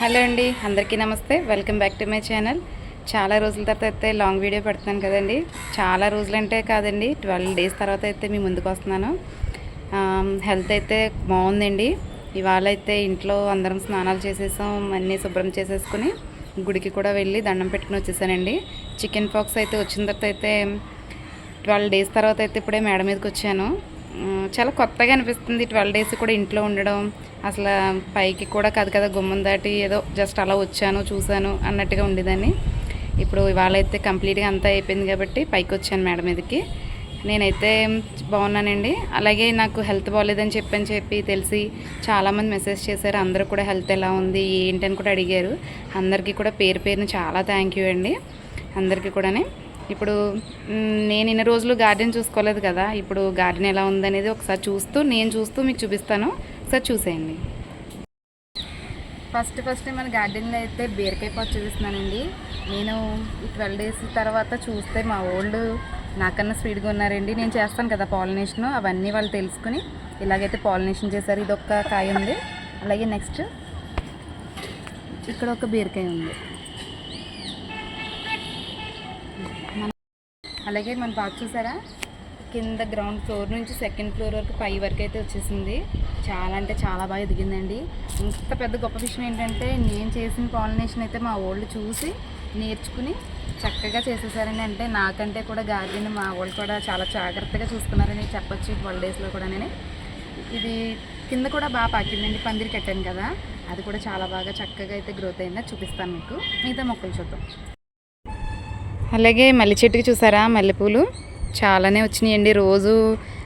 Hello అండి అందరికీ నమస్తే. Welcome back to my channel. చాలా రోజుల తర్వాత అయితే లాంగ్ వీడియో పెడుతున్నాను కదండి. చాలా రోజులంటే కాదండి ట్వెల్వ్ డేస్ తర్వాత అయితే మీ ముందుకు వస్తున్నాను. హెల్త్ అయితే బాగుందండి. ఇవాళ అయితే ఇంట్లో అందరం స్నానాలు చేసేసాం అన్నీ శుభ్రం చేసేసుకుని గుడికి కూడా వెళ్ళి దండం పెట్టుకుని వచ్చేసానండి. చికెన్ పాక్స్ అయితే వచ్చిన తర్వాత అయితే ట్వెల్వ్ డేస్ తర్వాత అయితే ఇప్పుడే మేడ మీదకి వచ్చాను. చాలా కొత్తగా అనిపిస్తుంది. ట్వెల్వ్ డేస్ కూడా ఇంట్లో ఉండడం. అసలు పైకి కూడా కాదు కదా గుమ్మం దాటి ఏదో జస్ట్ అలా వచ్చాను చూశాను అన్నట్టుగా ఉండేదాన్ని. ఇప్పుడు ఇవాళ అయితే కంప్లీట్గా అంతా అయిపోయింది కాబట్టి పైకి వచ్చాను మేడం మీదకి. నేనైతే బాగున్నానండి. అలాగే నాకు హెల్త్ బాగాలేదని చెప్పని చెప్పి తెలిసి చాలామంది మెసేజ్ చేశారు. అందరూ కూడా హెల్త్ ఎలా ఉంది ఏంటని కూడా అడిగారు. అందరికీ కూడా పేరు పేరున చాలా థ్యాంక్ యూ అండి. అందరికీ కూడానే. ఇప్పుడు నేను ఇన్ని రోజులు గార్డెన్ చూసుకోలేదు కదా ఇప్పుడు గార్డెన్ ఎలా ఉందనేది ఒకసారి చూస్తూ నేను చూస్తూ మీకు చూపిస్తాను. ఒకసారి చూసేయండి. ఫస్ట్ ఫస్ట్ మన గార్డెన్లో అయితే బీరకాయ పాటు చూపిస్తున్నానండి నేను ఈ ట్వెల్వ్ డేస్ తర్వాత చూస్తే మా ఓల్డ్ నాకన్నా స్పీడ్గా ఉన్నారండి. నేను చేస్తాను కదా పాలినేషన్ అవన్నీ వాళ్ళు తెలుసుకుని ఇలాగైతే పాలినేషన్ చేశారు. ఇది ఒక కాయ ఉంది. అలాగే నెక్స్ట్ ఇక్కడ ఒక బీరకాయ ఉంది. అలాగే మన పార్క్ చూసారా? కింద గ్రౌండ్ ఫ్లోర్ నుంచి సెకండ్ ఫ్లోర్ వరకు పై వరకు అయితే వచ్చేసింది. చాలా అంటే చాలా బాగా ఎదిగిందండి. ఇంత పెద్ద గొప్ప విషయం ఏంటంటే నేను చేసిన పాలినేషన్ అయితే మా వాళ్ళు చూసి నేర్చుకుని చక్కగా చేసేసారండి. అంటే నాకంటే కూడా గార్డెన్ మా వాళ్ళు కూడా చాలా జాగ్రత్తగా చూసుకున్నారని చెప్పొచ్చు ట్వెల్వ్ డేస్లో కూడా నేను. ఇది కింద కూడా బాగా పాకిందండి. పందిరి కట్టాను కదా. అది కూడా చాలా బాగా చక్కగా అయితే గ్రోత్ అయిందో చూపిస్తాను మీకు. మిగతా మొక్కలు చూద్దాం. అలాగే మల్లె చెట్టుకి చూసారా? మల్లెపూలు చాలానే వచ్చినాయండి. రోజు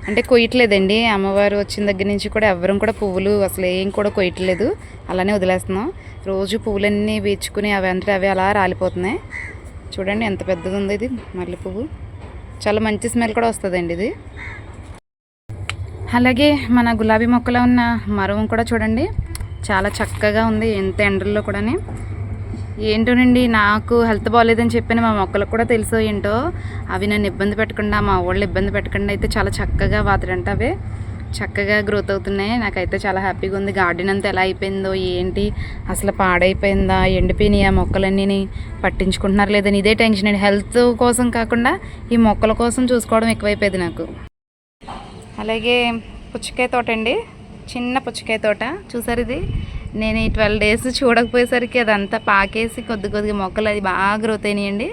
అంటే కొయ్యట్లేదండి. అమ్మవారు వచ్చిన దగ్గర నుంచి కూడా ఎవరం కూడా పువ్వులు అసలు ఏం కూడా కొయ్యట్లేదు. అలానే వదిలేస్తున్నాం. రోజు పువ్వులన్నీ వేచుకుని అవి అంతా అవి అలా రాలిపోతున్నాయి. చూడండి ఎంత పెద్దది ఉంది ఇది మల్లె పువ్వు. చాలా మంచి స్మెల్ కూడా వస్తుందండి ఇది. అలాగే మన గులాబీ మొక్కలో ఉన్న మరవం కూడా చూడండి. చాలా చక్కగా ఉంది. ఎంత ఎండల్లో కూడాని. ఏంటోనండి నాకు హెల్త్ బాగాలేదని చెప్పిన మా మొక్కలకు కూడా తెలుసో ఏంటో అవి నన్ను ఇబ్బంది పెట్టకుండా మా వాళ్ళు ఇబ్బంది పెట్టకుండా అయితే చాలా చక్కగా వాతడంట అవే చక్కగా గ్రోత్ అవుతున్నాయి. నాకైతే చాలా హ్యాపీగా ఉంది. గార్డెన్ అంతా ఎలా అయిపోయిందో ఏంటి అసలు పాడైపోయిందా ఎండిపోయినాయి ఆ మొక్కలన్నీ పట్టించుకుంటున్నారు లేదని ఇదే టెన్షన్ అండి. హెల్త్ కోసం కాకుండా ఈ మొక్కల కోసం చూసుకోవడం ఎక్కువైపోయింది నాకు. అలాగే పుచ్చకాయ తోట అండి. చిన్న పుచ్చకాయ తోట. చూసారు ఇది? నేను ఈ ట్వెల్వ్ డేస్ చూడకపోయేసరికి అదంతా పాకేసి కొద్ది కొద్దిగా మొక్కలు అది బాగా గ్రోత్ అయినాయండి.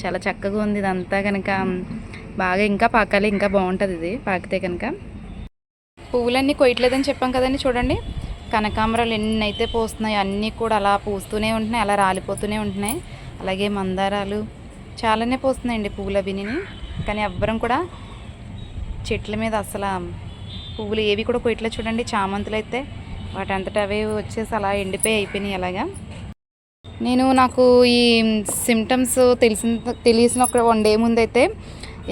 చాలా చక్కగా ఉంది ఇదంతా కనుక. బాగా ఇంకా పాకాలి ఇంకా బాగుంటుంది ఇది పాకితే కనుక. పువ్వులన్నీ కొయ్యట్లేదని చెప్పాం కదండి చూడండి. కనకాంబరాలు ఎన్ని అయితే పూస్తున్నాయి అన్నీ కూడా అలా పూస్తూనే ఉంటున్నాయి అలా రాలిపోతూనే ఉంటున్నాయి. అలాగే మందారాలు చాలానే పూస్తున్నాయండి పువ్వుల అవిని కానీ ఎవ్వరం కూడా చెట్ల మీద అసలు పువ్వులు ఏవి కూడా కొయ్యట్లేదు చూడండి చామంతులు అయితే వాటంతటా అవే వచ్చేసి అలా ఎండిపోయి అయిపోయినాయి అలాగా. నేను నాకు ఈ సిమ్టమ్స్ తెలిసిన తెలిసిన ఒక వన్ డే ముందు అయితే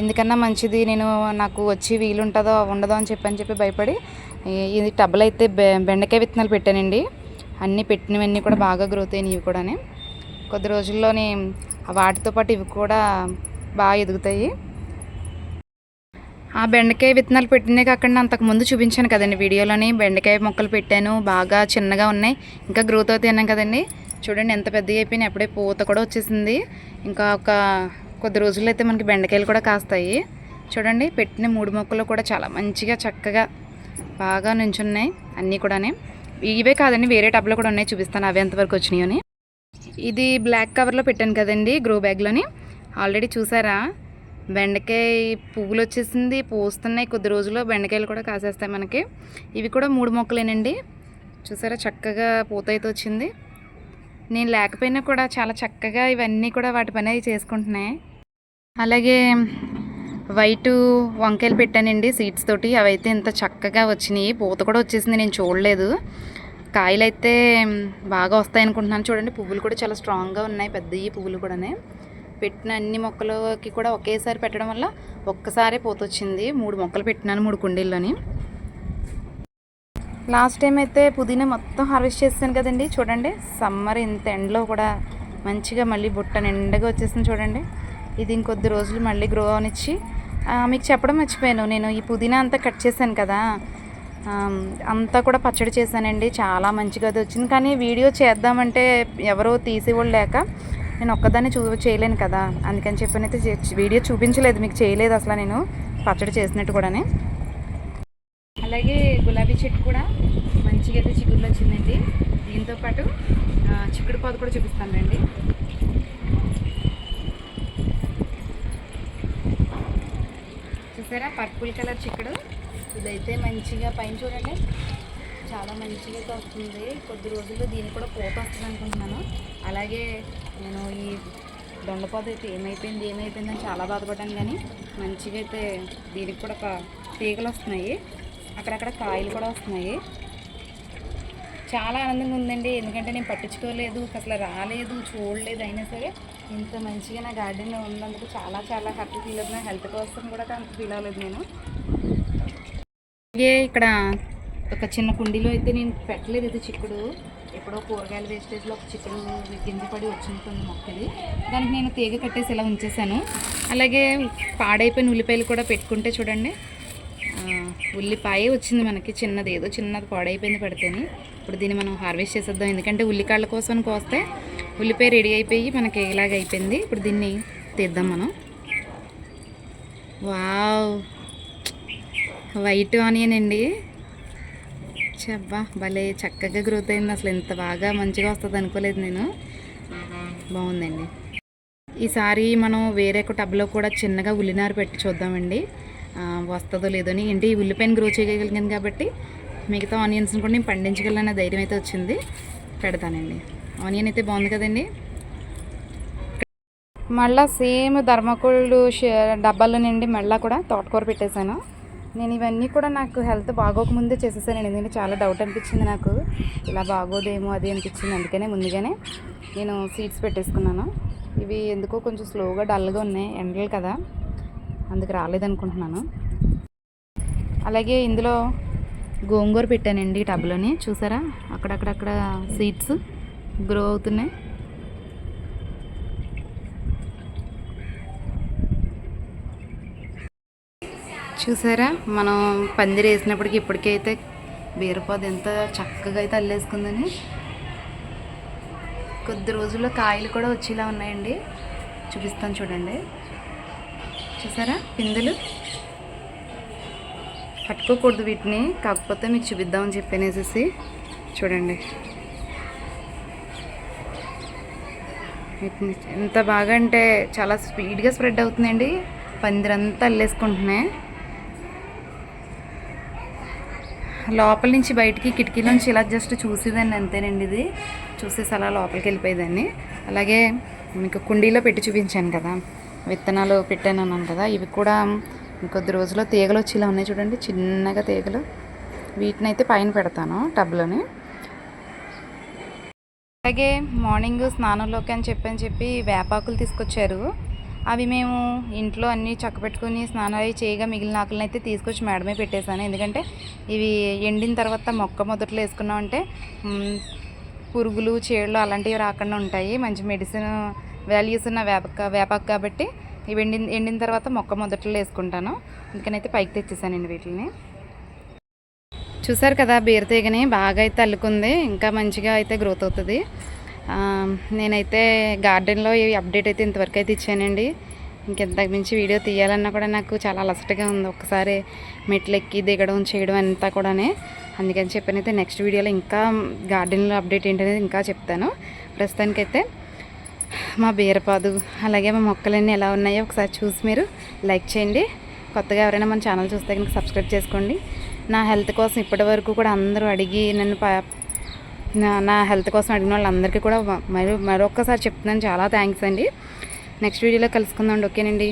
ఎందుకన్నా మంచిది నేను నాకు వచ్చి వీలుంటుందో ఉండదో అని చెప్పి అని చెప్పి భయపడి ఇది టబ్బులు అయితే బె- బెండకాయ విత్తనాలు పెట్టానండి. అన్నీ పెట్టినవన్నీ కూడా బాగా గ్రోత్ అయినాయి ఇవి కూడా కొద్ది రోజుల్లోనే వాటితో పాటు ఇవి కూడా బాగా ఎదుగుతాయి. ఆ బెండకాయ విత్తనాలు పెట్టినే కాకుండా అంతకు ముందు చూపించాను కదండి వీడియోలోని. బెండకాయ మొక్కలు పెట్టాను బాగా చిన్నగా ఉన్నాయి. ఇంకా గ్రోత్ అవుతాయి కదండి. చూడండి ఎంత పెద్దగా అయిపోయినాయి. అప్పుడే పూత కూడా వచ్చేసింది. ఇంకా ఒక కొద్ది రోజుల్లో అయితే మనకి బెండకాయలు కూడా కాస్తాయి. చూడండి పెట్టిన మూడు మొక్కలు కూడా చాలా మంచిగా చక్కగా బాగా నుంచున్నాయి అన్నీ కూడానే. ఇవే కాదండి వేరే టబ్లో కూడా ఉన్నాయి. చూపిస్తాను అవి ఎంతవరకు వచ్చినాయో అని. ఇది బ్లాక్ కవర్లో పెట్టాను కదండి గ్రో బ్యాగ్లోని. ఆల్రెడీ చూసారా? బెండకాయ పువ్వులు వచ్చేసింది పూస్తున్నాయి కొద్ది రోజుల్లో బెండకాయలు కూడా కాసేస్తాయి మనకి. ఇవి కూడా మూడు మొక్కలేనండి. చూసారా చక్కగా పూత అయితే వచ్చింది నేను లేకపోయినా కూడా చాలా చక్కగా ఇవన్నీ కూడా వాటి పని అవి చేసుకుంటున్నాయి. అలాగే వైట్ వంకాయలు పెట్టానండి సీడ్స్ తోటి. అవైతే ఇంత చక్కగా వచ్చినాయి. పూత కూడా వచ్చేసింది నేను చూడలేదు. కాయలు అయితే బాగా వస్తాయి అనుకుంటున్నాను చూడండి పువ్వులు కూడా చాలా స్ట్రాంగ్గా ఉన్నాయి. పెద్దవి పువ్వులు కూడానే. పెట్టిన అన్ని మొక్కలకి కూడా ఒకేసారి పెట్టడం వల్ల ఒక్కసారే పూత వచ్చింది మూడు మొక్కలు పెట్టినాను మూడు కుండీల్లోని. లాస్ట్ టైం అయితే పుదీనా మొత్తం హార్వెస్ట్ చేస్తాను కదండి. చూడండి సమ్మర్ ఇంత ఎండలో కూడా మంచిగా మళ్ళీ బుట్ట నిండగా వచ్చేసింది చూడండి. ఇది ఇంకొద్ది రోజులు మళ్ళీ గ్రో అవనిచ్చి మీకు చెప్పడం మర్చిపోయాను. నేను ఈ పుదీనా అంతా కట్ చేశాను కదా. అంతా కూడా పచ్చడి చేశానండి. చాలా మంచిగా అది వచ్చింది. కానీ వీడియో చేద్దామంటే ఎవరో తీసేవాళ్ళు లేక నేను ఒక్కదాన్ని చూ చేయలేను కదా. అందుకని చెప్పి అయితే వీడియో చూపించలేదు మీకు చేయలేదు అసలు నేను. పచ్చడి చేసినట్టు కూడానే. అలాగే గులాబీ చెట్టు కూడా మంచిగా అయితే చిగుళ్ళు వచ్చిందండి. దీంతో పాటు చిక్కుడు పాదు కూడా చూపిస్తాను రండి. చూసారా? పర్పుల్ కలర్ చిక్కుడు. ఇదైతే మంచిగా పైన చూడండి. చాలా మంచిగా అయితే వస్తుంది కొద్ది రోజుల్లో దీన్ని కూడా పోత వస్తుంది అనుకుంటున్నాను. అలాగే నేను ఈ దొండపాదు అయితే ఏమైపోయింది ఏమైపోయింది అని చాలా బాధపడ్డాను కానీ మంచిగా అయితే దీనికి కూడా ఒక తీగలు వస్తున్నాయి. అక్కడక్కడ కాయలు కూడా వస్తున్నాయి. చాలా ఆనందంగా ఉందండి. ఎందుకంటే నేను పట్టించుకోలేదు అసలు రాలేదు చూడలేదు అయినా సరే ఇంత మంచిగా నా గార్డెన్లో ఉన్నందుకు చాలా చాలా హ్యాపీ ఫీల్ అవుతున్నాను. హెల్త్ కోసం కూడా అంత ఫీల్ అవ్వలేదు నేను. అలాగే ఇక్కడ ఒక చిన్న కుండీలో అయితే నేను పెట్టలేదు ఇది చిక్కుడు. ఎప్పుడో కూరగాయల వేస్టేజ్లో ఒక చికెన్ గింజ పడి వచ్చింటుంది మొక్కది. దానికి నేను తీగ కట్టేసి ఇలా ఉంచేసాను అలాగే పాడైపోయిన ఉల్లిపాయలు కూడా పెట్టుకుంటే చూడండి. ఉల్లిపాయ వచ్చింది మనకి చిన్నది ఏదో చిన్నది పాడైపోయింది పడితేనే. ఇప్పుడు దీన్ని మనం హార్వెస్ట్ చేసేద్దాం. ఎందుకంటే ఉల్లికాళ్ళ కోసం కోస్తే ఉల్లిపాయ రెడీ అయిపోయి మనకి ఇలాగ అయిపోయింది. ఇప్పుడు దీన్ని తీద్దాం మనం. వావ్! వైట్ ఆనియన్ అండి. చెబ్బా భలే చక్కగా గ్రోత్ అయింది. అసలు ఎంత బాగా మంచిగా వస్తుంది అనుకోలేదు నేను. బాగుందండి. ఈసారి మనం వేరే ఒక టబ్లో కూడా చిన్నగా ఉల్లినారు పెట్టి చూద్దామండి. వస్తుందో లేదో అని. ఏంటి ఈ ఉల్లిపాయను గ్రో చేయగలిగాను కాబట్టి మిగతా ఆనియన్స్ని కూడా నేను పండించగలనే ధైర్యం అయితే వచ్చింది. పెడతానండి. ఆనియన్ అయితే బాగుంది కదండి. మళ్ళీ సేమ్ ధర్మకోళ్ళు డబ్బాల నుండి మళ్ళీ కూడా తోటకూర పెట్టేశాను. నేను ఇవన్నీ కూడా నాకు హెల్త్ బాగోకముందే చేసేసాను ఎందుకంటే చాలా డౌట్ అనిపించింది నాకు. ఇలా బాగోదేమో అది అనిపించింది. అందుకనే ముందుగానే నేను సీడ్స్ పెట్టేసుకున్నాను. ఇవి ఎందుకో కొంచెం స్లోగా డల్గా ఉన్నాయి. ఎండలు కదా. అందుకు రాలేదనుకుంటున్నాను. అలాగే ఇందులో గోంగూర పెట్టానండి టబ్లోని. చూసారా? అక్కడక్కడక్కడ సీడ్స్ గ్రో అవుతున్నాయి. చూసారా? మనం పందిరి వేసినప్పటికి ఇప్పటికైతే బీరపాదు ఎంత చక్కగా అయితే అల్లేసుకుందని. కొద్ది రోజుల్లో కాయలు కూడా వచ్చేలా ఉన్నాయండి. చూపిస్తాను చూడండి. చూసారా? పిందులు. పట్టుకోకూడదు వీటిని. కాకపోతే మీకు చూపిద్దామని చెప్పనేసేసి చూడండి. వీటిని ఎంత బాగా అంటే చాలా స్పీడ్గా స్ప్రెడ్ అవుతుందండి. పందిరంతా అల్లేసుకుంటున్నాయి. లోపల నుంచి బయటికి కిటికీలోంచి ఇలా జస్ట్ చూసేదాన్ని అంతేనండి ఇది. చూసేసి అలా లోపలికి వెళ్ళిపోయేదాన్ని. అలాగే మీకు కుండీలో పెట్టి చూపించాను కదా విత్తనాలు పెట్టాను అన్నాను కదా ఇవి కూడా ఇంకొద్ది రోజుల్లో తీగలు వచ్చి ఇలా ఉన్నాయి చూడండి చిన్నగా తీగలు. వీటిని అయితే పైన పెడతాను టబ్లోని. అలాగే మార్నింగ్ స్నానంలోకి అని చెప్పని చెప్పి వేపాకులు తీసుకొచ్చారు. అవి మేము ఇంట్లో అన్నీ చక్కబెట్టుకుని స్నానాలు అవి చేయగా మిగిలిన ఆకులను అయితే తీసుకొచ్చి మేడమే పెట్టేశాను. ఎందుకంటే ఇవి ఎండిన తర్వాత మొక్క మొదట్లో వేసుకున్నామంటే పురుగులు చీడలు అలాంటివి రాకుండా ఉంటాయి. మంచి మెడిసిన్ వాల్యూస్ ఉన్న వేపక వేపాకు కాబట్టి ఇవి ఎండిన ఎండిన తర్వాత మొక్క మొదట్లో వేసుకుంటాను. అందుకనైతే పైకి తెచ్చేసానండి వీటిని. చూసారు కదా బీరతీగని బాగా అయితే అల్లుకుంది. ఇంకా మంచిగా అయితే గ్రోత్ అవుతుంది. నేనైతే గార్డెన్లో ఈ అప్డేట్ అయితే ఇంతవరకు అయితే ఇచ్చానండి. ఇంకెంతకు మించి వీడియో తీయాలన్నా కూడా నాకు చాలా అలసటగా ఉంది. ఒక్కసారి మెట్లు ఎక్కి దిగడం చేయడం అంతా కూడానే. అందుకని చెప్పనైతే నెక్స్ట్ వీడియోలో ఇంకా గార్డెన్లో అప్డేట్ ఏంటనేది ఇంకా చెప్తాను. ప్రస్తుతానికైతే మా బీరపాదు అలాగే మా మొక్కలన్నీ ఎలా ఉన్నాయో ఒకసారి చూసి మీరు లైక్ చేయండి. కొత్తగా ఎవరైనా మన ఛానల్ చూస్తే కనుక సబ్స్క్రైబ్ చేసుకోండి. నా హెల్త్ కోసం ఇప్పటి వరకు కూడా అందరూ అడిగి నన్ను నా నా హెల్త్ కోసం అడిగిన వాళ్ళందరికీ కూడా మరి మరొక్కసారి చెప్తున్నాను. చాలా థ్యాంక్స్ అండి. నెక్స్ట్ వీడియోలో కలుసుకుందాం ఓకేనండి.